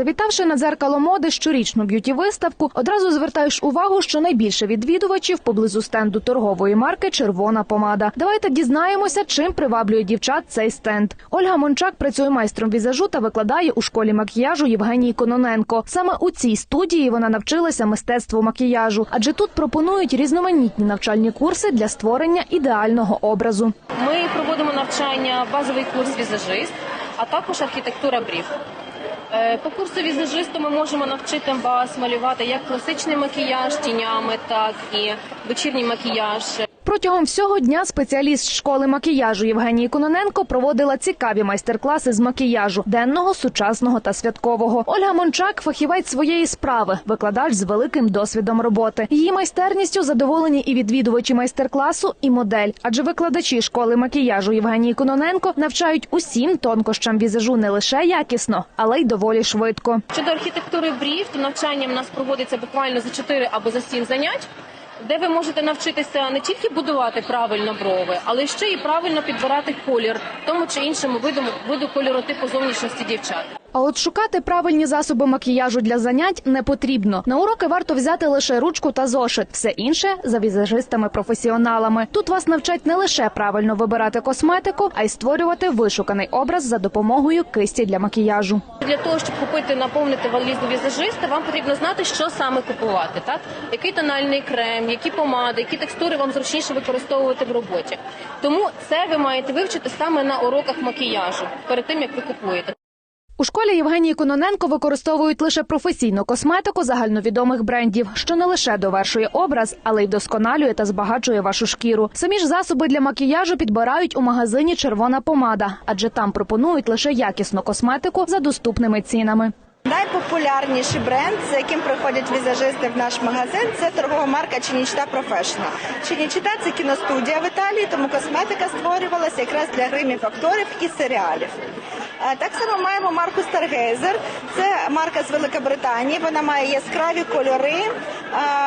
Завітавши на дзеркало моди щорічну б'юті-виставку, одразу звертаєш увагу, що найбільше відвідувачів поблизу стенду торгової марки Червона помада. Давайте дізнаємося, чим приваблює дівчат цей стенд. Ольга Мончак працює майстром візажу та викладає у школі макіяжу Євгенії Кононенко. Саме у цій студії вона навчилася мистецтву макіяжу, адже тут пропонують різноманітні навчальні курси для створення ідеального образу. Ми проводимо навчання, базовий курс візажист, а також архітектура брів. Е, По курсу візажисту ми можемо навчити вас малювати як класичний макіяж тінями, так і вечірній макіяж. Протягом всього дня спеціаліст школи макіяжу Євгенії Кононенко проводила цікаві майстер-класи з макіяжу денного, сучасного та святкового. Ольга Мончак фахівець своєї справи, викладач з великим досвідом роботи. Її майстерністю задоволені і відвідувачі майстер-класу, і модель. Адже викладачі школи макіяжу Євгенії Кононенко навчають усім тонкощам візажу не лише якісно, але й доволі швидко. Щодо архітектури брів, то навчання в нас проводиться буквально за 4 або за 7 занять. Де ви можете навчитися не тільки будувати правильно брови, але ще й правильно підбирати колір тому чи іншому виду, виду кольоротипу зовнішності дівчат. А от шукати правильні засоби макіяжу для занять не потрібно. На уроки варто взяти лише ручку та зошит. Все інше за візажистами-професіоналами. Тут вас навчать не лише правильно вибирати косметику, а й створювати вишуканий образ за допомогою кисті для макіяжу. Для того, щоб купити, наповнити валізу візажиста, вам потрібно знати, що саме купувати, так? Який тональний крем, які помади, які текстури вам зручніше використовувати в роботі. Тому це ви маєте вивчити саме на уроках макіяжу перед тим, як ви купуєте. У школі Євгенії Кононенко використовують лише професійну косметику загальновідомих брендів, що не лише довершує образ, але й вдосконалює та збагачує вашу шкіру. Самі ж засоби для макіяжу підбирають у магазині Червона помада, адже там пропонують лише якісну косметику за доступними цінами. Найпопулярніший бренд, за яким приходять візажисти в наш магазин, це торгова марка Чинічта Professional. Чинічта це кіностудія в Італії, тому косметика створювалася якраз для гримів акторів і серіалів. Е, Так само маємо марку Stargazer. Це марка з Великобританії. Вона має яскраві кольори,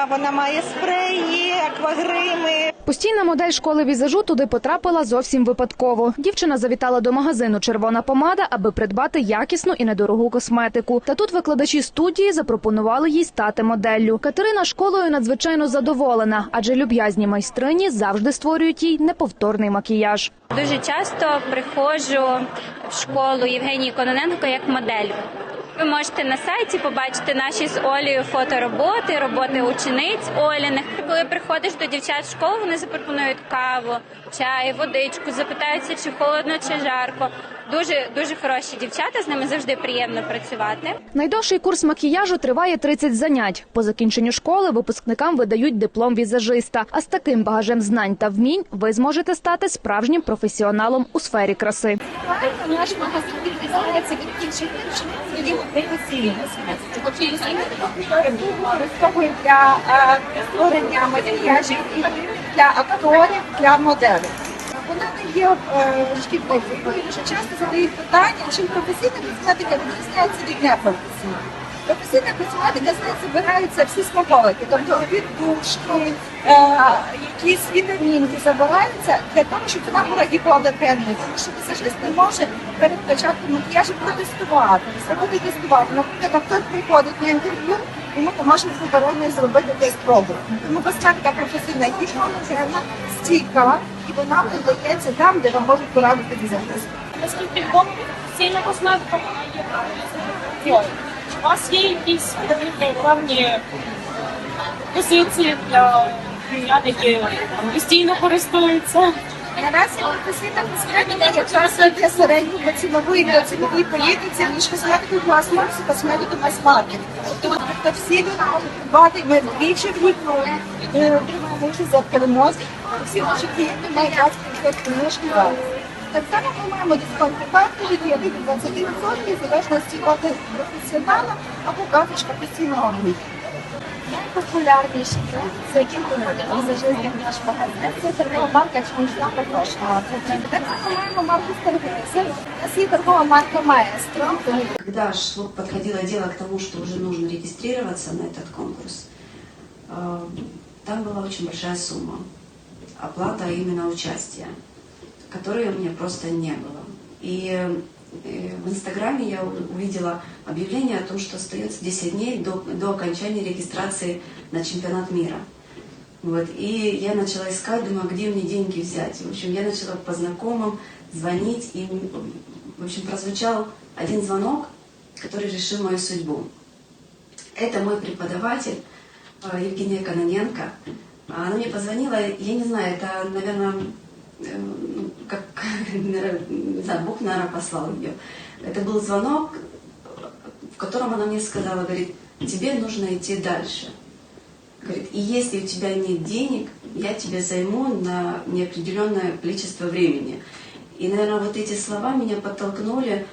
вона має спреї, аквагрими, Постійна модель школи візажу туди потрапила зовсім випадково. Дівчина завітала до магазину Червона помада, аби придбати якісну і недорогу косметику. Та тут викладачі студії запропонували їй стати моделлю. Катерина школою надзвичайно задоволена, адже люб'язні майстрині завжди створюють їй неповторний макіяж. Дуже часто приходжу в школу Євгенії Кононенко як модель. Ви можете на сайті побачити наші з Олею фотороботи, роботи учениць Оліних. Коли приходиш до дівчат в школу, вони запропонують каву, чай, водичку, запитаються, чи холодно, чи жарко. Дуже дуже хороші дівчата, з ними завжди приємно працювати. Найдовший курс макіяжу триває 30 занять. По закінченню школи випускникам видають диплом візажиста. А з таким багажем знань та вмінь ви зможете стати справжнім професіоналом у сфері краси. Наш магазин відрізняється від інших для е, створення і для акторів, для моделей. Вона не є е, шкідливою. Дуже часто задають питання, чим професійна косметика відрізняється від непрофесійної. Професійна косметика з неї забираються всі смаколики, тобто віддушки, е, якісь вітамінки забираються для того, щоб вона була гіпоалергенною. Тому що візажист не може перед початком макіяжу протестувати, зробити тестувати. Наприклад, хтось приходить на інтерв'ю, і ми можемо попередньо зробити тест пробу. Тому косметика професійна гіпоалергенна, стійка, і вона продається там, де вам можуть порадити візажист. наскільки сильна косметика є. У вас є якісь певні позиції для киян, які постійно користуються. Наразі професійна косметика якраз для середньої цінової для цінової політиці, ніж косметику і косметику мас-маркет. Тобто всі люди можуть придбати, ми двічі в рік е, за перемоги. Всі наші клієнти мають 20% книжки Так само ми маємо дисконтні карти від 5 до 20% в залежності від професіонала або карточка постійного обліку. Найпопулярніший бренд, за яким приходять візажисти в наш магазин, це торгова марка Чмішна Профешнала. Так само маємо марку Старгейзер. У нас є торгова марка Маестро. Когда шло, подходило дело к тому, что уже нужно регистрироваться на этот конкурс, э, там была очень большая сумма. Оплата именно участия, которой у меня просто не было. И э, в Инстаграме я увидела объявление о том, что остается 10 дней до, до окончания регистрации на чемпионат мира. Вот, и я начала искать, думаю, а где мне деньги взять. В общем, я начала по знакомым звонить, и, в общем, прозвучал один звонок, который решил мою судьбу. Это мой преподаватель э, Евгения Каноненко. Она мне позвонила, я не знаю, это, наверное, э, ну, как, не знаю, Бог, наверное, послал ее. Это был звонок, в котором она мне сказала, говорит, тебе нужно идти дальше. Говорит, и если у тебя нет денег, я тебя займу на неопределенное количество времени. И, наверное, вот эти слова меня подтолкнули